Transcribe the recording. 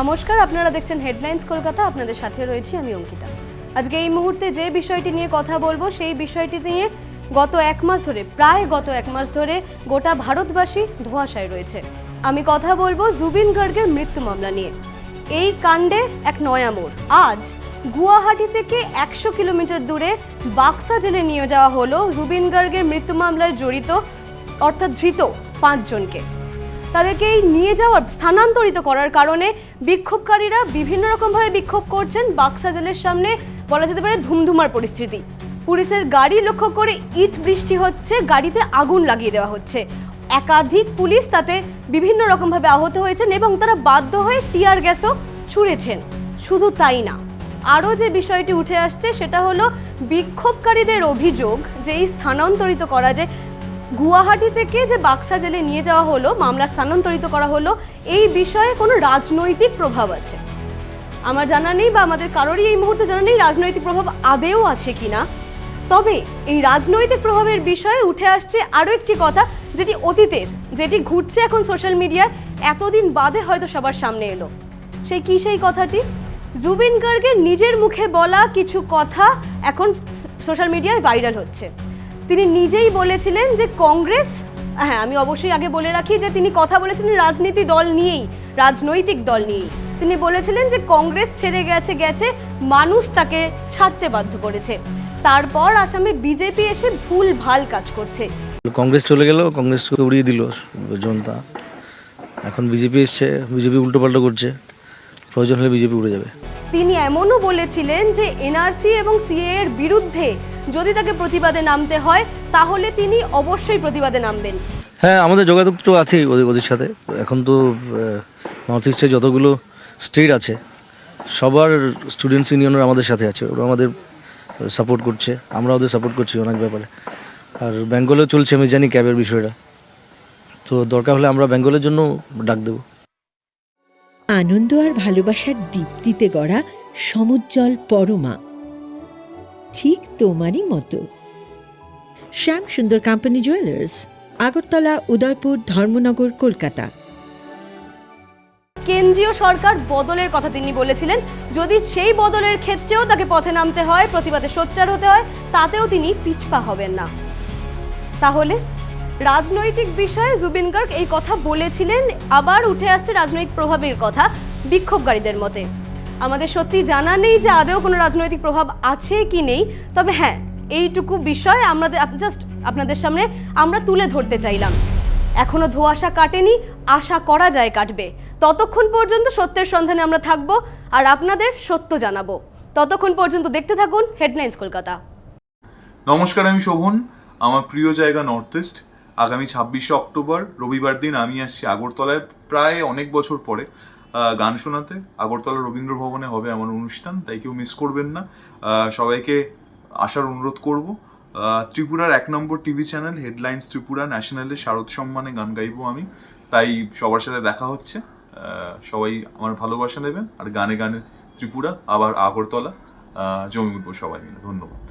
নমস্কার, আপনারা দেখছেন হেডলাইন্স কলকাতা, আপনাদের সাথে রয়েছি আমি অঙ্কিতা। আজকে এই মুহূর্তে যে বিষয়টি নিয়ে কথা বলব, সেই বিষয়টি নিয়ে গত এক মাস ধরে, প্রায় গত এক মাস ধরে গোটা ভারতবাসী ধোঁয়াশায় রয়েছে। আমি কথা বলব জুবিন গার্গের মৃত্যু মামলা নিয়ে। এই কাণ্ডে এক নয়া মোড়। আজ গুয়াহাটি থেকে একশো কিলোমিটার দূরে বাক্সা জেলে নিয়ে যাওয়া হলো জুবিন গার্গের মৃত্যু মামলায় জড়িত, অর্থাৎ ধৃত পাঁচজনকে। তাদেরকে এই নিয়ে যাওয়ার, স্থানান্তরিত করার কারণে বিক্ষোভকারীরা বিভিন্ন রকমভাবে বিক্ষোভ করছেন বাক্সা জেলের সামনে, বলা যেতে পারে ধুমধুমার পরিস্থিতি। পুলিশের গাড়ি লক্ষ্য করে ইট বৃষ্টি হচ্ছে, গাড়িতে আগুন লাগিয়ে দেওয়া হচ্ছে। একাধিক পুলিশ তাতে বিভিন্ন রকমভাবে আহত হয়েছেন এবং তারা বাধ্য হয়ে টিয়ার গ্যাসও ছুঁড়েছেন। শুধু তাই না, আরও যে বিষয়টি উঠে আসছে সেটা হলো বিক্ষোভকারীদের অভিযোগ যে এই স্থানান্তরিত করা যে গুয়াহাটি থেকে যে বাক্সা জেলে নিয়ে যাওয়া হলো, মামলা স্থানান্তরিত করা হলো, এই বিষয়ে কোনো রাজনৈতিক প্রভাব আছে? আমার জানা নেই বা আমাদের কারোরই এই মুহূর্তে জানা নেই রাজনৈতিক প্রভাব আদেও আছে কিনা। তবে এই রাজনৈতিক প্রভাবের বিষয়ে উঠে আসছে আরও একটি কথা, যেটি অতীতের, যেটি ঘুরছে এখন সোশ্যাল মিডিয়ায়, এতদিন বাদে হয়তো সবার সামনে এলো। সেই কি সেই কথাটি? জুবিন গার্গের নিজের মুখে বলা কিছু কথা এখন সোশ্যাল মিডিয়ায় ভাইরাল হচ্ছে। তিনি নিজেই বলেছিলেন যে কংগ্রেস হ্যাঁ আমি অবশ্যই আগে বলে রাখি যে তিনি কথা বলেছিলেন রাজনীতি দল নিয়েই রাজনৈতিক দল নিয়েই। তিনি বলেছিলেন যে কংগ্রেস ছেড়ে গেছে গেছে মানুষ তাকে ছাড়তে বাধ্য করেছে। তারপর আসামে বিজেপি এসে ভুল ভালো কাজ করছে। কংগ্রেস চলে গেল কংগ্রেস উড়িয়ে দিল জনতা। এখন বিজেপি এসছে বিজেপি উল্টো পাল্টো করছে। প্রয়োজন হলে বিজেপি উড়ে যাবে। তিনি এমনও বলেছিলেন যে এনআরসি এবং সিএ এর বিরুদ্ধে যদি তাকে প্রতিবাদে নামতে হয় তাহলে তিনি অবশ্যই প্রতিবাদে নামবেন। হ্যাঁ আমাদের যোগাযোগ তো আছেই ওদের ওদের সাথে। এখন তো নর্থ ইস্টে যতগুলো স্টেট আছে সবার স্টুডেন্টস ইউনিয়নের আমাদের সাথে আছে। ওরা আমাদের সাপোর্ট করছে। আমরা ওদের সাপোর্ট করছি অনেক ব্যাপারে। আর বেঙ্গলেও চলছে আমি জানি ক্যাবের বিষয়টা। তো দরকার হলে আমরা বেঙ্গলের জন্য ডাক দেবো। আনন্দ আর ভালোবাসার দীপ্তিতে গড়া সমুজ্জ্বল পরমা। ঠিক তোমারই মতো। Shyam Sundar company jewellers Agartala, Udaipur, Dharmanagar, Kolkata. কেন্দ্রীয় সরকার বদলের কথা তিনি বলেছিলেন। যদি সেই বদলের ক্ষেত্রেও তাকে পথে নামতে হয়, প্রতিবাদে সোচ্চার হতে হয়, তাতেও তিনি পিছপা হবেন না। তাহলে রাজনৈতিক বিষয়ে জুবিন গার্গ এই কথা বলেছিলেন, আবার উঠে আসছে রাজনৈতিক প্রভাবের কথা বিক্ষোভকারীদের মতে। আমাদের সত্যি জানা নেই যে আদেও কোনো রাজনৈতিক প্রভাব আছে কি নেই। তবে হ্যাঁ এইটুকু বিষয় আমাদের জাস্ট আপনাদের সামনে আমরা তুলে ধরতে চাইলাম। এখনও ধোঁয়াশা কাটেনি, আশা করা যায় কাটবে। ততক্ষণ পর্যন্ত সত্যের সন্ধানে আমরা থাকব আর আপনাদের সত্য জানাব। ততক্ষণ পর্যন্ত দেখতে থাকুন হেডলাইন্স কলকাতা। নমস্কার, আমি শোভন। আমার প্রিয় জায়গা নর্থ ইস্ট আগামী ছাব্বিশে অক্টোবর, রবিবার দিন আমি আসছি আগরতলায় প্রায় অনেক বছর পরে। গান শোনাতে। আগরতলা রবীন্দ্র ভবনে হবে আমার অনুষ্ঠান, তাই কেউ মিস করবেন না। সবাইকে আসার অনুরোধ করব। ত্রিপুরার এক নম্বর টিভি চ্যানেল হেডলাইন্স ত্রিপুরা ন্যাশনালে শারদ সম্মানে গান গাইবো আমি। তাই সবার সাথে দেখা হচ্ছে। সবাই আমার ভালোবাসা নেবেন। আর গানে গানে ত্রিপুরা, আবার আগরতলা। জমি উঠবো সবাই মিলে। ধন্যবাদ।